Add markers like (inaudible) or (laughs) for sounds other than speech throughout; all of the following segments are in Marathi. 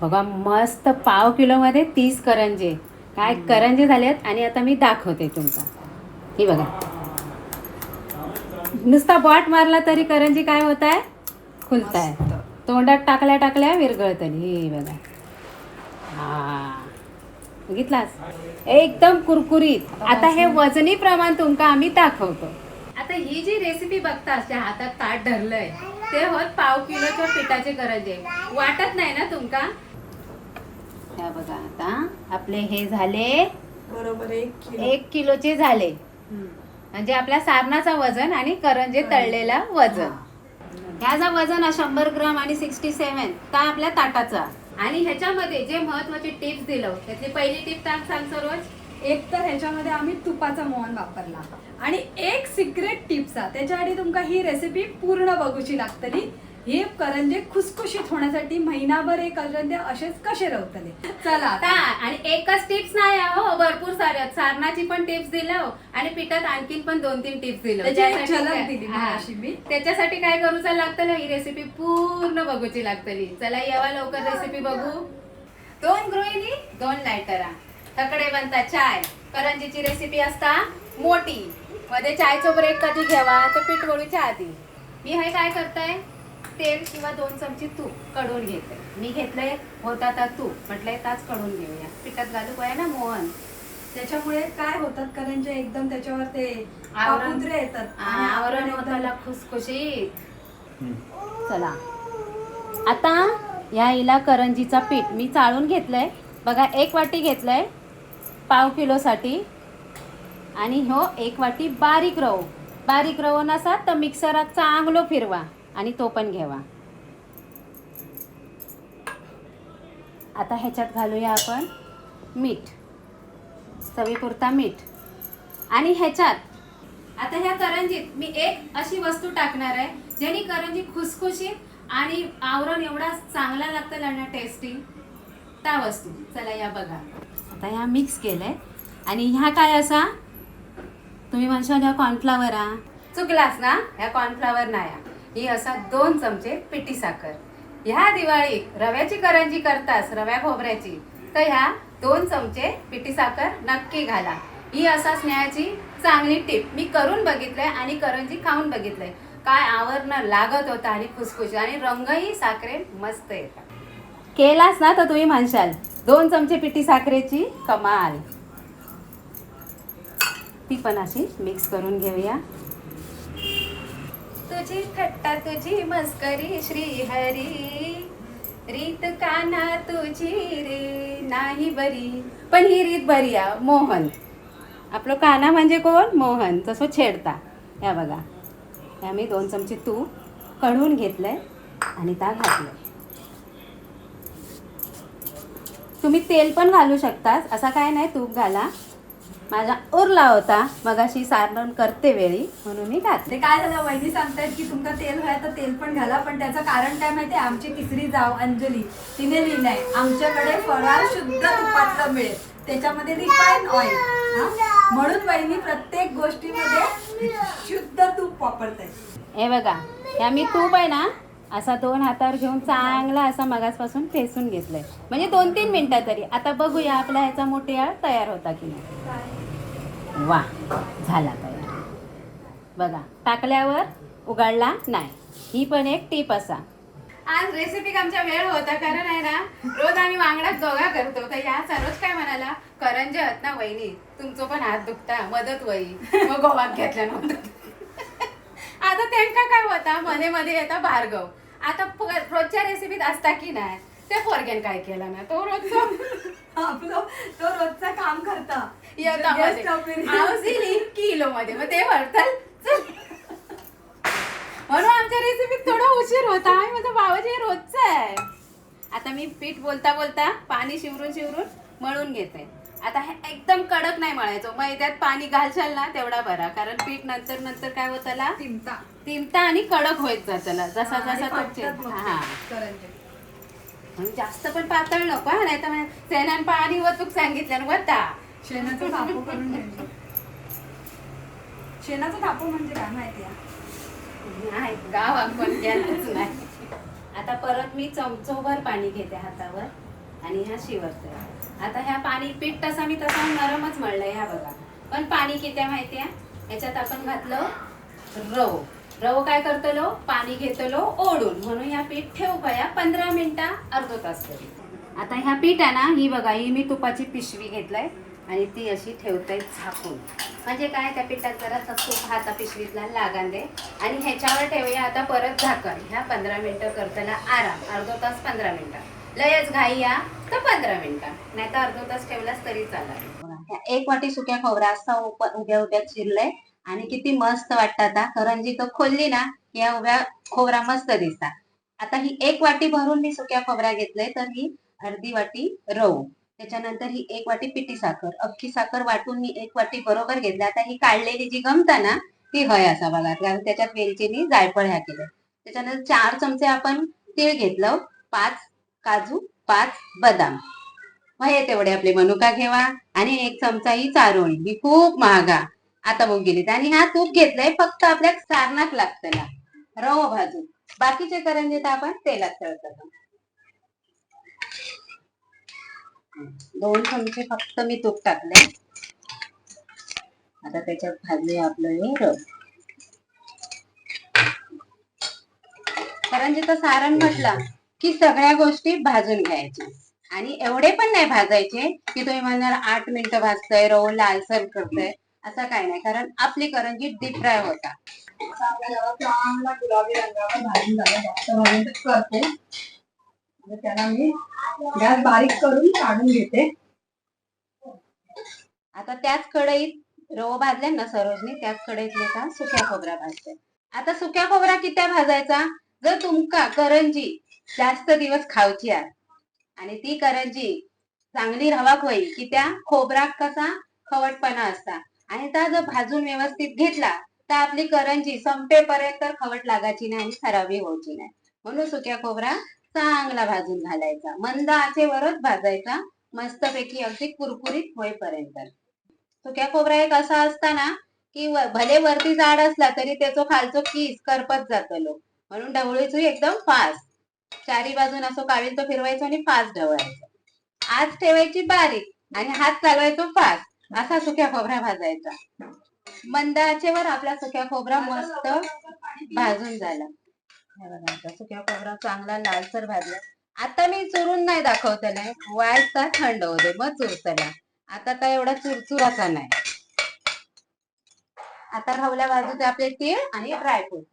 बघा मस्त पाव किलोमध्ये तीस करंजे. काय करंजे झालेत आणि आता मी दाखवते तुमका ही बघा. नुसता बॉट मारला तरी करंजी काय होत आहे खुलत आहे तोंडात टाकल्या टाकल्या विरघळतली ही बघा. हा. बघितलास? एकदम कुरकुरीत. आता हे वजनी प्रमाण तुमका आम्ही दाखवतो. आता ही जी रेसिपी बघतास ज्या हातात ताट धरलंय ते होत पाव किलोच्या पिठाचे करंजे. वाटत नाही ना तुमका? ह्या बघा आता. आपले हे झाले बरोबर एक किलो. एक किलोचे झाले. म्हणजे आपल्या सारणाचा वजन आणि करंजे तळलेला वजन. ह्याचा वजन हा शंभर ग्राम आणि सिक्स्टी सेवन का आपल्या ताटाचा. आणि ह्याच्यामध्ये जे महत्त्वाचे टिप्स दिलं त्यातली पहिली टिप सांग सांग सरोज. एक तर ह्याच्यामध्ये आम्ही तुपाचा मोहन वापरला. आणि एक सिक्रेट टिप्सा त्याच्यासाठी तुमका ही रेसिपी पूर्ण बघूची लागतली. हे करंजे खुसखुशीत होण्यासाठी महिनाभर हे करंजे असेच कसे रवतले? चला आणि एकच टिप्स नाही आहे हो भरपूर साऱ्या. सारणाची पण टिप्स दिलं आणि पिठात आणखीन पण दोन तीन टिप्स दिलं त्याची एक त्यासाठी झलक काय- दिली हा. मगाशी मी. त्याच्यासाठी काय करूचा लागतं ही रेसिपी पूर्ण बघूची लागतली. चला येवा लवकर रेसिपी बघू. दोन गृहिणी दोन लायटरा तकडे बनता चाय. करंजीची रेसिपी असता मोठी मध्ये चायचं ब्रेक कधी घ्यावा तर पीठ वळूच्या आधी. मी हे काय करताय? तेल किंवा दोन चमचे तूपकडून घेते. मी घेतलंय होता आता तूप म्हटलंय ताच कडून घेऊया. पिठात घालू आहे ना मोहन? त्याच्यामुळे काय होतात? करंजे एकदम त्याच्यावर ते आवरण- येतात. आवरण होताला खुसखुशीत. चला. आता या हिला करंजीचा पीठ मी चाळून घेतलंय. बघा एक वाटी घेतलंय पाव किलोसाठी. आणि हो एक वाटी बारीक रवो. बारीक रवो नसा तर मिक्सरात चांगलो फिरवा. आणि तो पण घ्यावा. आता ह्याच्यात घालूया आपण मीठ. चवीपुरता मीठ. आणि ह्याच्यात आता ह्या करंजीत मी एक अशी वस्तू टाकणार आहे ज्यानी करंजी खुसखुशीत आणि आवरण एवढा चांगला लागतं ना टेस्टी त्या वस्तू. चला या बघा. आता ह्या मिक्स केलंय. आणि ह्या काय असा? तुम्ही म्हणशाल ह्या कॉर्नफ्लावर आ. चुकलास ना. ह्या कॉर्नफ्लावर नाही ही असा दोन चमचे पिठी साखर. ह्या दिवाळीत रव्याची करंजी करतास रव्या खोबऱ्याची तर ह्या दोन चमचे पिठी साखर नक्की घाला. ही असा स्नेहाची चांगली टीप. मी करून बघितलंय आणि करंजी खाऊन बघितलंय. काय आवरणं लागत होतं आणि खुसखुशी आणि रंगही साखरे मस्त येतात. केलास ना तर तुम्ही म्हणशाल दोन चमचे पिठी साखरेची कमाल. ती पण अशी मिक्स करून घेऊया. तुझी थट्टा तुझी मस्करी श्री हरी रीत काना तुझी रे नाही बरी. पण ही रीत बरी आ मोहन. आपलं काना म्हणजे कोण? मोहन. तसं छेडता. या बघा. ह्या मी दोन चमचे तूप कढून घेतलंय आणि त्या घातलं तुम्ही तेल पण घालू शकतात असा काय नाही तूप घाला. माझा उरला होता. मगाशी सारण करते वेळी म्हणून मी घातले ते काय झालं वहिनी सांगतायत की तुमका तेल व्हाय तर तेल पण घाला पण त्याचं कारण काय माहितीये आमची तिसरी जाव अंजली तिने लिहिलंय आमच्याकडे फराळ शुद्ध तुपातलं मिळेल. त्याच्यामध्ये रिफाईन ऑइल म्हणून वहिनी प्रत्येक गोष्टीमध्ये शुद्ध तूप वापरतायत. हे बघा ह्या मी तूप आहे ना असा दोन हातावर घेऊन चांगला असा मगासपासून फेसून घेतलंय. म्हणजे दोन तीन मिनिटं तरी. आता बघूया आपला ह्याचा मोठ्या तयार होता की नाही. वा झाला तयार. बघा टाकल्यावर उघडला नाही. ही पण एक टीप असा. आज रेसिपी आमच्या वेळ होता कारण आहे ना? रोज आम्ही वांगडाच दोघा करतो. तर या सरोज काय म्हणाला? करंजे आहेत ना वहिनी. तुमचं पण हात दुखता. मदत वही. मग गोवात घेतल्या नव्हतं. (laughs) आता त्यांका काय होता? मध्ये मध्ये येता भार्गव. आता रोजच्या रेसिपीत असता की नाही? ते पोरग्यान काय केलं ना तो रोज (laughs) आपलं तो रोजचं काम करता. येता Guest appearance. मध्ये किलो मध्ये. मग ते भरतात. म्हणून आमच्या रेसिपीत थोडा उशीर होता. आणि माझं हे रोजचं आहे. आता मी पीठ बोलता बोलता पाणी शिवरून शिवरून मळून घेते. आता हे एकदम कडक नाही मळायचं. मैद्यात पाणी घालशाल ना तेवढा बरा. कारण पीठ नंतर नंतर काय होतं तिमता तिमता आणि कडक होत जातला जसा आणि जसा तो हा जास्त पण पातळ नको हा नाही तर सेनान पाणी वतूक सांगितलं वता. शेणाचं थापू करून शेणाचं थापू म्हणजे काय माहिती नाही गावात पण ज्ञानच नाही. आता परत मी चमचोभर पाणी घेते हातावर आणि ह्या शिवरतळ आता ह्या पाणी पीठ तसा मी तसा नरमच मळलंय ह्या बघा. पण पाणी किती आहे माहिती आहे? ह्याच्यात आपण घातलं रव. रव काय करतलो? पाणी घेतलो ओढून. म्हणून ह्या पीठ ठेवू पया पंधरा मिनिटा अर्धो तास तरी. आता ह्या पीठ आहे ना ही बघा ही मी तुपाची पिशवी घेतलाय आणि ती अशी ठेवताय झाकून. म्हणजे काय त्या पिठात जरा तूप हाता पिशवीतला लागान दे. आणि ह्याच्यावर ठेवूया आता परत झाकण. ह्या पंधरा मिनिटं करताना आराम. अर्धो तास पंधरा मिनिटं. लयच घाई या तर पंधरा मिनिटं. नाही तर अर्धो तास ठेवलास तरी चालेल. एक वाटी सुक्या खोबरा असा उप- उद्या चिरलंय. आणि किती मस्त वाटतं आता करंजी तर खोलली ना या उभ्या खोबरा मस्त दिसतात. आता ही एक वाटी भरून मी सुक्या खोबरा घेतलंय तर ही अर्धी वाटी रव. त्याच्यानंतर ही एक वाटी पिठी साखर. अख्खी साखर वाटून मी एक वाटी बरोबर घेतली. आता ही काढलेली जी गमता ना ती हय असा बघा. कारण त्याच्यात वेलचीनी जायफळ ह्या केलं त्याच्यानंतर चार चमचे आपण तीळ घेतलं हो. पाच काजू पाच बदाम. वय तेवढे आपले मनुका घेवा. आणि एक चमचा ही चारोळी. ही खूप महागा आता बघ गेली आणि हा तूप घेतलाय फक्त आपल्या सारणात लागतं ना. रव भाजून. बाकीचे करंजे तर आपण तेलात तळतो दोन चमचे फक्त मी तूप टाकले. आता त्याच्यात भाजले आपलं हे रव. तर सारण म्हटलं की सगळ्या गोष्टी भाजून घ्यायच्या. आणि एवढे पण नाही भाजायचे की तुम्ही म्हणणार आठ मिनिटं भाजताय रव लालसर करताय. असं काही नाही. कारण आपली करंजी डीप फ्राय होता. चांगला गुलाबी रंगावर भाजून झाला जास्त भाजून करते त्याला मी गॅस बारीक करून काढून घेते आता त्याच कढईत रव भाजले ना सरोजनी त्याच कढईत का सुक्या खोबरा भाजते. आता सुक्या खोबरा किती भाजायचा? जर तुमका करंजी जास्त दिवस खावची आहे आणि ती करंजी चांगली रवाक होईल की त्या खोबराक कसा खवटपणा असता. आणि त्या जर भाजून व्यवस्थित घेतला तर आपली करंजी संपेपर्यंत खवट लागायची नाही आणि खराबी व्हायची नाही. म्हणून सुक्या खोबरा चांगला भाजून घालायचा. मंद आचेवरच भाजायचा. मस्तपैकी अगदी कुरकुरीत होईपर्यंत. सुक्या खोबरा एक असा असताना की भले वरती जाड असला तरी त्याचो खालचो किस करपत जातलो म्हणून ढवळीच एकदम फास्ट. चारी बाजून असं कावील तो फिरवायचो आणि फास्ट ढवळायचं. आज ठेवायची बारीक आणि हात चालवायचो फास्ट. असा सुक्या खोबरा भाजायचा. मंद आचेवर आपला सुक्या खोबरा मस्त भाजून झाला. बघा सुक्या खोबरा चांगला लालसर भाजला. आता मी चुरून नाही दाखवतलाय वायचा थंड होते मग चुरतला. आता काय एवढा चुरचुराचा नाही. आता राहुल्या बाजूचे आपले तीळ आणि ड्रायफ्रूट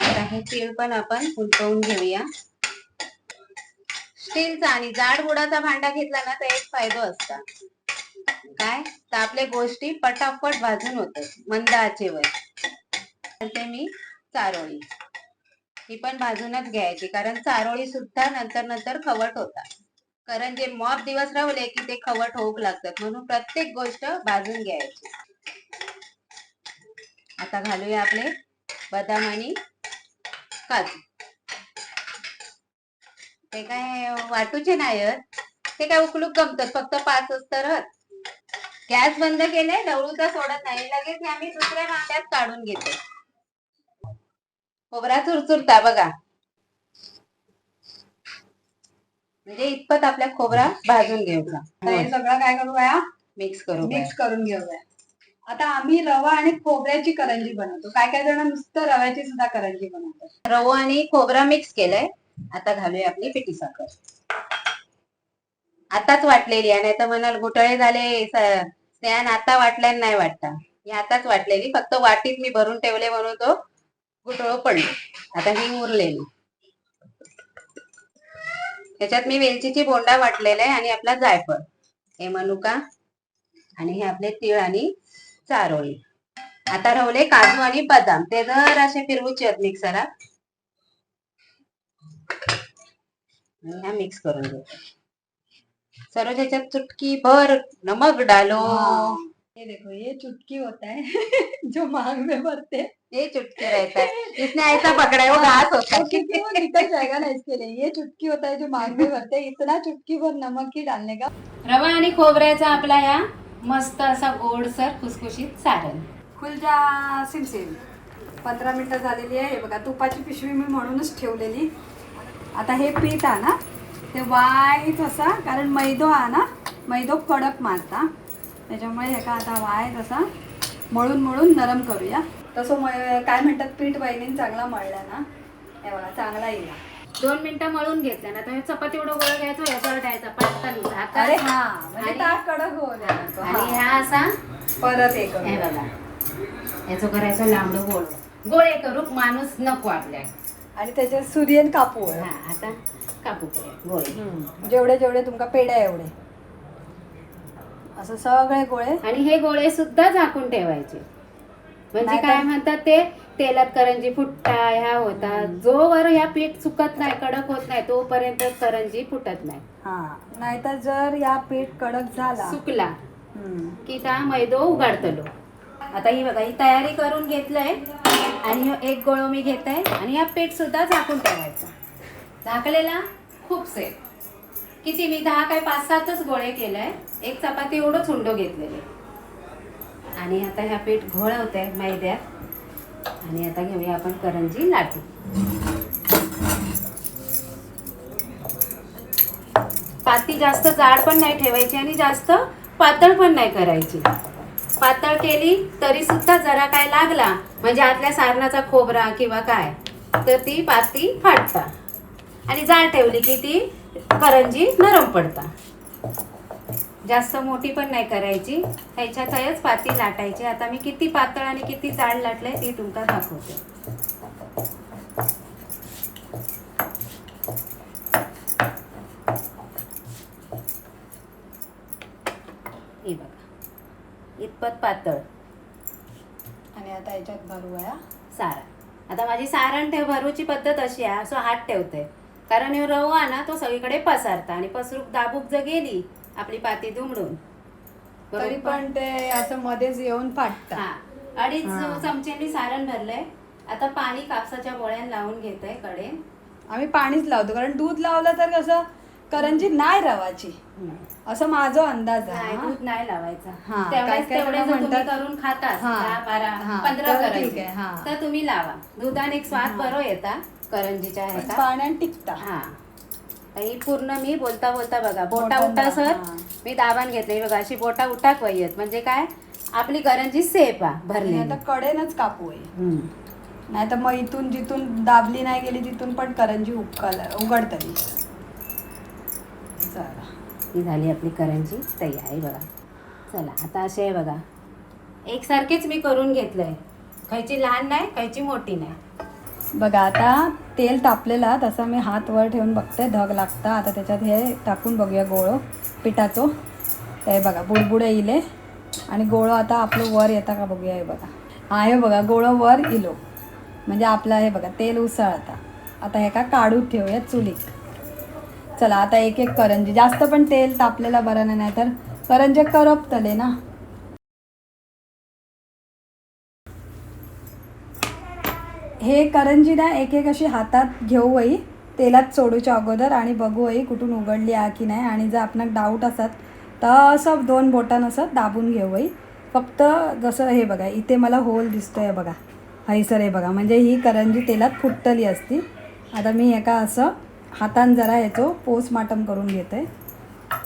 आता हे तीळ पण आपण उलटवून घेऊया. स्टीलचा आणि जाड बुडाचा भांडा घेतला ना तर एक फायदा असता. काय? तर आपल्या गोष्टी पटापट भाजून होतात मंद आचेवर ते मी चारोळी. ही पण भाजूनच घ्यायची कारण चारोळी सुद्धा नंतर नंतर खवट होतात. कारण जे मॉप दिवस रावले की ते खवट होऊक लागतात म्हणून प्रत्येक गोष्ट भाजून घ्यायची. आता घालूया आपले बदाम आणि काजू. ते काय वाटूचे नाही आहेत. ते काय उकलूक गमतात फक्त पाच असतात गॅस बंद केले ढवळूचा सोडत नाही. लगेच आम्ही दुसऱ्या भांड्यात काढून घेतो. खोबरा चुरचुरता बघा. म्हणजे इतपत आपल्या खोबरा भाजून आता हे सगळं काय करू या मिक्स करू मिक्स करून घेऊया. आता आम्ही रवा आणि खोबऱ्याची करंजी बनवतो. काय काय जण नुसतं रव्याची सुद्धा करंजी बनवतात. रवो आणि खोबरा मिक्स केलंय. आता घालूया आपली पिठी साखर. आताच वाटलेली आहे नाही तर म्हणाल घुटळे झाले स्नॅन आता वाटल्यान नाही वाटता. ही आताच वाटलेली फक्त वाटीत मी भरून ठेवले म्हणून तो गुटळो पडलो. आता ही उरलेली. त्याच्यात मी वेलचीची बोंडा वाटलेला आहे आणि आपला जायफळ. हे मनुका आणि हे आपले तीळ आणि चारोळी. आता रावले काजू आणि बदाम. ते जर असे फिरवूचे आहेत मिक्सरात आणि ह्या मिक्स करून घेतो सर्व त्याच्यात चुटकी भर नमक डालो. ये देखो ये चुटकी होता है (laughs) जो मांग में भरते. हैं। ये चुटकी रहता है इसने ऐसा पकड़ा है वो घास होता और क्योंकि वो निकल जाएगा ना इसके लिए. ये चुटकी होता है जो मांग में भरते. हैं इतना चुटकी भर नमक ही डालने का. रवा आणि खोबऱ्याचा आपला या मस्त असा गोडसर खुसखुशीत सारण. खुल जा सिम सिम. पंधरा मिनटं झालेली आहे. हे बघा तुपाची पिशवी मी म्हणूनच ठेवलेली. आता हे पीठ आहे ना ते वाईट असा कारण मैदो हा ना मैदो कडक मारता. त्याच्यामुळे हे का आता वाय असा मळून मळून नरम करूया. तसं म काय म्हणतात पीठ वहिनीन चांगला मळला ना. हे बघा चांगला येईल. दोन मिनिटं मळून घेतलं ना तर चपाती एवढं गोळ घ्यायचो याच्यावर ठेवायचा पातळ. अरे हा म्हणजे ताक कडक हो नको. आणि हा. ह्या असा परत हे हे करूया. बघा. याचं करायचं लांबडं गोळ. गोळे करू माणूस नको आपल्या आणि त्याच्यात सूर्यन कापू हा आता कापू गोळे. जेवढे जेवढे तुमका पेड्या एवढे. असं सगळे गोळे. आणि हे गोळे सुद्धा झाकून ठेवायचे. म्हणजे नाहीतर- काय म्हणतात ते? तेलात करंजी फुटता ह्या होता जोवर ह्या पीठ सुकत नाही कडक होत नाही तोपर्यंत करंजी फुटत नाही. हा. नाहीतर जर या पीठ कडक झाला सुकला हम्म. की त्या मैदो उघडतलो आता ही बघा ही तयारी करून घेतलंय. आणि एक गोळो मी घेत आहे आणि हा पीठ सुद्धा झाकून ठेवायचा. झाकलेला खूप सेफ किती? मी दहा काय पाच सातच गोळे केलंय. एक चपाती एवढंच हुंडो घेतलेले. आणि आता ह्या पीठ घोळवते मैद्यात. आणि आता घेऊया आपण करंजी लाटू पाती जास्त जाड पण नाही ठेवायची आणि जास्त पातळ पण नाही करायची. पातळ केली तरी सुद्धा जरा काय लागला? म्हणजे आतल्या सारणाचा खोबरा किंवा काय? तर ती पाती फाटता. आणि जाळ ठेवली की ती करंजी नरम पडता. जास्त मोठी पण नाही करायची. ह्याच्यातच पाती लाटायची. आता मी किती पातळ आणि किती जाड लाटलंय ती तुमका दाखवते हे बघा इतपत पातळ. आणि आता याच्यात भरूया सारण. आता माझी सारण ठेव भरूची पद्धत अशी आहे असं हात ठेवते. कारण ह्यो रवा ना तो सगळीकडे पसारता आणि पसरूक दाबूक जर गेली आपली पाती दुमडून. तरी? पण ते असं मध्येच येऊन फाटतात हा. अडीच हा. चमच्यांनी सारण भरलंय. आता पाणी कापसाच्या गोळ्यान लावून घेतोयकडे आम्ही पाणीच लावतो कारण दूध लावलं तर कसं करंजी नाही रवाची असं माझा अंदाज आहे हा. दूध नाही लावायचा. हा, तेवढेच काय तेवढे जर तुम्ही म्हणतात- करून खातास हा, दहा बारा हा, पंधरा तर करंजी. ठीक आहे, हा. तर तुम्ही लावा. दुधाने एक स्वाद बरो येता करंजीच्या ह्याचा. पाण्यात टिकता. हा. तर ही पूर्ण मी बोलता बोलता बघा बोटा उठा सर हा. मी दाबान घेतले. बघा अशी बोटा उठाक वयत. म्हणजे काय? आपली करंजी सेफ आ भरली आता कडेनच कापू आहे. नाही तर मग इथून जिथून दाबली नाही गेली तिथून पण करंजी उकल उघडतली चला. ही झाली आपली करंजी तयार आहे बघा. चला आता असे आहे बघा. एकसारखेच मी करून घेतलंय. खायची लहान नाही खायची मोठी नाही. बघा आता तेल तापलेला तसा मी हात वर ठेवून बघते धग लागता. आता त्याच्यात हे टाकून बघूया गोळो पिठाचो. हे बघा बुडबुडे इले. आणि गोळो आता आपलं वर येता का बघूया हे बघा. हा हे बघा गोळो वर इलो. म्हणजे आपलं हे बघा तेल उसळ आता हे का काढून ठेवूया चुलीत. चला आता एक एक करंजी. जास्त पण तेल तापलेला बरं नाही तर करंजे करपतले ना. हे करंजी ना एक एक अशी हातात घेऊ आई तेलात सोडूच्या अगोदर आणि बघू आई कुठून उघडली आहे की नाही. आणि जर आपणाक डाऊट असत तर असं दोन बोटान असं दाबून घेऊ आई फक्त जसं हे बघा इथे मला होल दिसतोय बघा. हैसर हे बघा. म्हणजे ही करंजी तेलात फुटतली असती. आता मी एका असं हातान जरा ह्याचो पोस्टमार्टम करून घेते.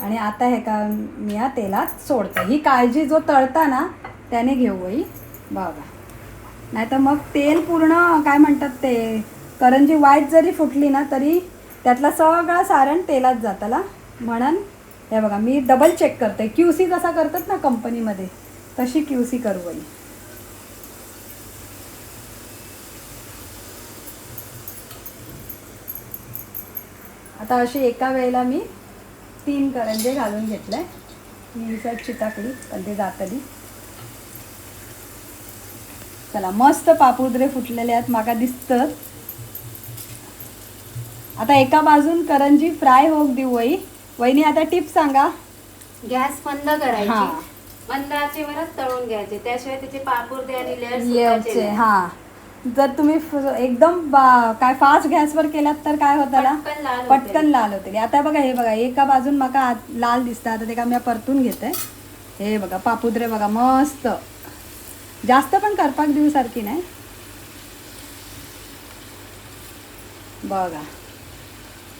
आणि आता हे का मी या तेलात सोडते. ही काळजी जो तळता ना त्याने घेऊ वई बघा. नाही तर मग तेल पूर्ण काय म्हणतात ते करंजी वाईट जरी फुटली ना तरी त्यातला सगळा सारण तेलात जाताला म्हणून हे बघा मी डबल चेक करते. क्यू सी जसा करतात ना कंपनीमध्ये तशी क्यू सी करू बाई. आता अशी एका वेळेला मी तीन करंजे घालून घेतले. मी सर चिताकली पण ते जातली. चला मस्त पापुद्रे फुटलेले आहेत माका दिसतात आता एका बाजून करंजी फ्राय होक देऊ वई वहिनी आता टिप सांगा. गॅस बंद हा. करायची मंद आचेवरच तळून घ्यायचे. त्याशिवाय त्याचे पापुर्दे आणि लेअरचे लेअर हा. जर तुम्ही एकदम बा- काय फास्ट गॅसवर केलात तर काय होताला पटकन लाल होते. पटकन लाल होते. आता बघा हे बघा एका बाजून माका आत- लाल दिसतं. आता ते का मी परतून घेते. हे बघा पापुद्रे बघा मस्त. जास्त पण करपाक देऊ सारखी नाही. बघा.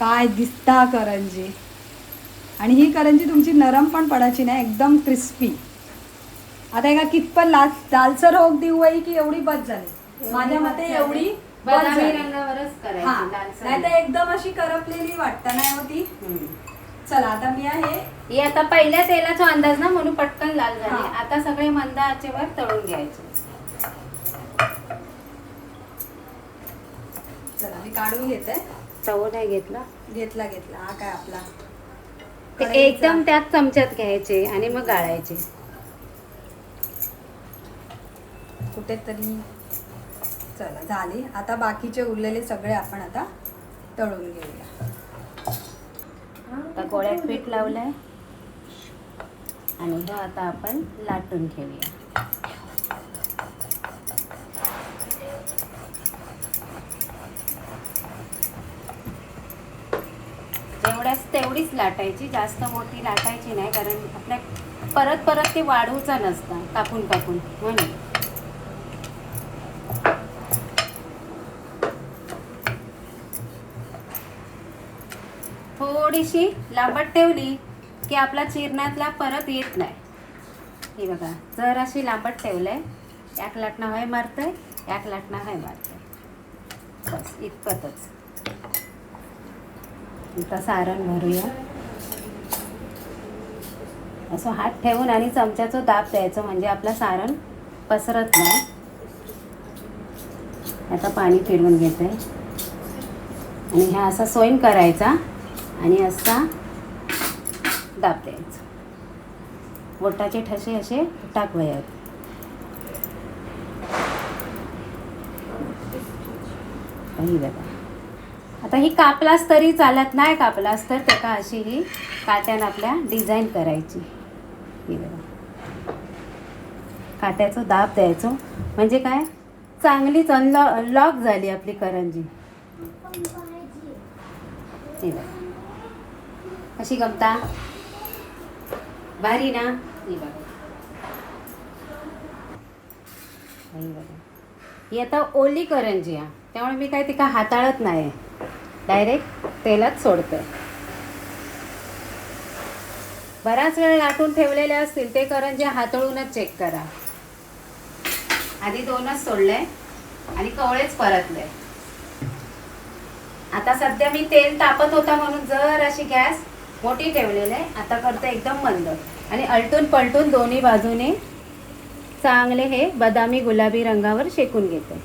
काय दिसता करंजी. आणि ही करंजी तुमची नरम पण पडायची नाही एकदम क्रिस्पी आता एका कितपत लाल लालसर होक देऊ की एवढी बस झाली? माझ्या मते एवढी बदामी. रंगावरच करायची नाही तर एकदम अशी करपलेली वाटत नाही होती. चला आता मी आहे. ही आता पहिल्या तेलाचा अंदाज ना म्हणून पटकन लाल झाले. आता सगळे मंद आचेवर तळून घ्यायचे. चला मी काढून घेते. तवो नाही घेतला? घेतला घेतला. हा काय आपला? ते. एकदम त्यात चमच्यात घ्यायचे आणि मग गाळायचे. कुठेतरी चला झाली. आता बाकीचे उरलेले सगळे आपण आता तळून घेऊया. आता गोळ्यात पीठ लावलंय. आणि हा आता आपण लाटून घेऊया. जेवढ्याच तेवढीच लाटायची जास्त मोठी लाटायची नाही कारण आपल्या परत परत ते वाढूचा नसतं कापून कापून. हो म्हणून थोडीशी लांबट ठेवली की आपला चिरण्यातला परत येत नाही. हे बघा जर अशी लांबट ठेवलंय एक लाटणं हय मारतंय एक लाटणं हय मारतंय. बस इतपतच. आता सारण भरूया. असं हात ठेवून आणि चमच्याचं दाब द्यायचं म्हणजे आपलं सारण पसरत नाही. आता पाणी फिरवून घेते. आणि ह्या असा सोईन करायचा. आणि असा दाब द्यायचा. बोटाचे ठसे असे टाकवयात ही बघा. आता ही कापलास तरी चालत नाही कापलास तर त्याका अशी ही काट्यान आपल्या डिझाईन करायची. ही बघा. काट्याचं दाब द्यायचो. म्हणजे काय? चांगलीच अनलॉ लॉक झाली आपली करंजी. हे बघा. कशी गमता भारी ना ही बघा ही बघा ही आता ओली करंजी आहे त्यामुळे मी काय तिका हाताळत नाही. डायरेक्ट तेलात सोडते. बराच वेळ लाटून ठेवलेले असतील ते करंजी हातळूनच चेक करा. आधी दोनच सोडले आणि कवळेच परतले. आता सध्या मी तेल तापत होता म्हणून जर अशी गॅस मोठी ठेवलेली आहे. आता करतं एकदम मंद. आणि अलटून पलटून दोन्ही बाजूने चांगले हे बदामी गुलाबी रंगावर शेकून घेते.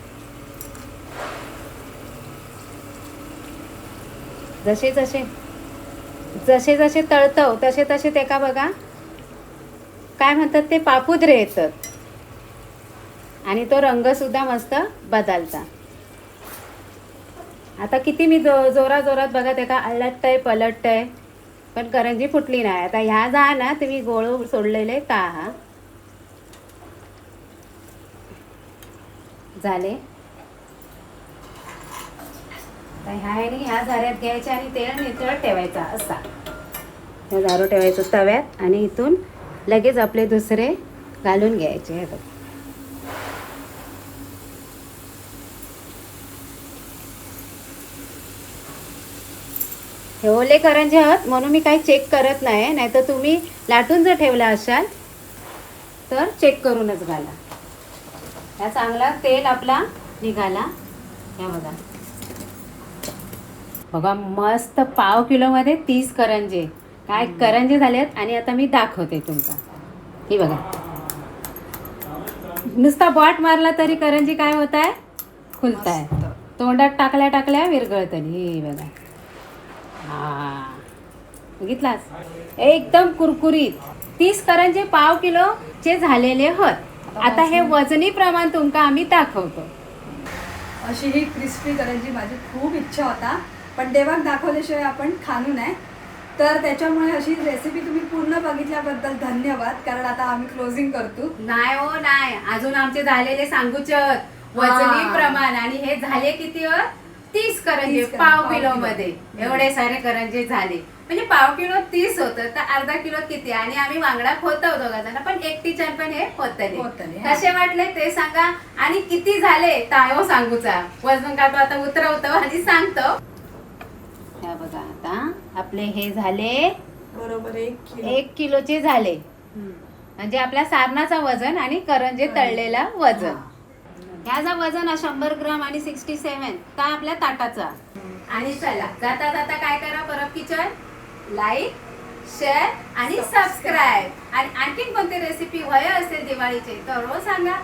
जसे जसे जसे जसे तळतव तसे तसे ते का बघा काय म्हणतात ते पापुद्रे येतात. आणि तो रंगसुद्धा मस्त बदलता. आता किती मी जो जोरा जोरात बघा ते का अलटतंय पलटतंय. पण करंजी फुटली नाही. आता ह्या जा ना तुम्ही गोळ सोडलेले का? हा झाले? तर ह्या ह्याने ह्या झाऱ्यात घ्यायच्या आणि तेल नितळ ठेवायचा असा. ह्या झारू ठेवायचं तव्यात आणि इथून लगेच आपले दुसरे घालून घ्यायचे. हे बघ. हे ओले करंजे आहात म्हणून मी काही चेक करत नाही नाहीतर तुम्ही लाटून जर ठेवला असाल तर चेक करूनच घाला. ह्या चांगला तेल आपला निघाला. ह्या बघा. बघा मस्त पाव किलोमध्ये तीस करंजे. काय करंजे झालेत आणि आता मी दाखवते तुमका ही बघा. नुसता बॉट मारला तरी करंजी काय होत आहे? खुलत आहे. तोंडात टाकल्या टाकल्या विरघळतली ही बघा. हा. बघितलास? एकदम कुरकुरीत. तीस करंजे पाव किलोचे झालेले होत आता हे वजनी प्रमाण तुमका आम्ही दाखवतो. अशी ही क्रिस्पी करंजी माझी खूप इच्छा होता. पण देवाक दाखवल्याशिवाय आपण खाणू नाही. तर त्याच्यामुळे अशी रेसिपी तुम्ही पूर्ण बघितल्याबद्दल धन्यवाद. कारण आता आम्ही क्लोजिंग करतो. नाही हो नाही. अजून आमचे झालेले सांगूच वजनी. प्रमाण. आणि हे झाले किती होत तीस करंजे तीस पाव पाव किलो किलो. मध्ये एवढे सारे करंजे झाले. म्हणजे पाव किलो तीस होतं तर अर्धा किलो किती? आणि आम्ही वांगडा होतो दोघा जण पण एकटीच्या पण हे होतले होतले, हा. कसे वाटले ते सांगा. आणि किती झाले? तायो सांगूचा वजन काढतो आता उतरवतो आणि सांगतो. ह्या बघा आता आपले हे झाले. बरोबर एक किलो. एक किलोचे झाले. म्हणजे आपल्या सारणाचा वजन आणि करंजे तळलेला वजन. ह्याचा वजन शंभर ग्राम आणि सिक्स्टी सेवन ता आपल्या ताटाचा. आणि चला जाता जाता काय करा परब किचन? लाईक शेअर आणि सबस्क्राईब आणि आणखीन कोणती रेसिपी वय असेल दिवाळीची तर रोज सांगा.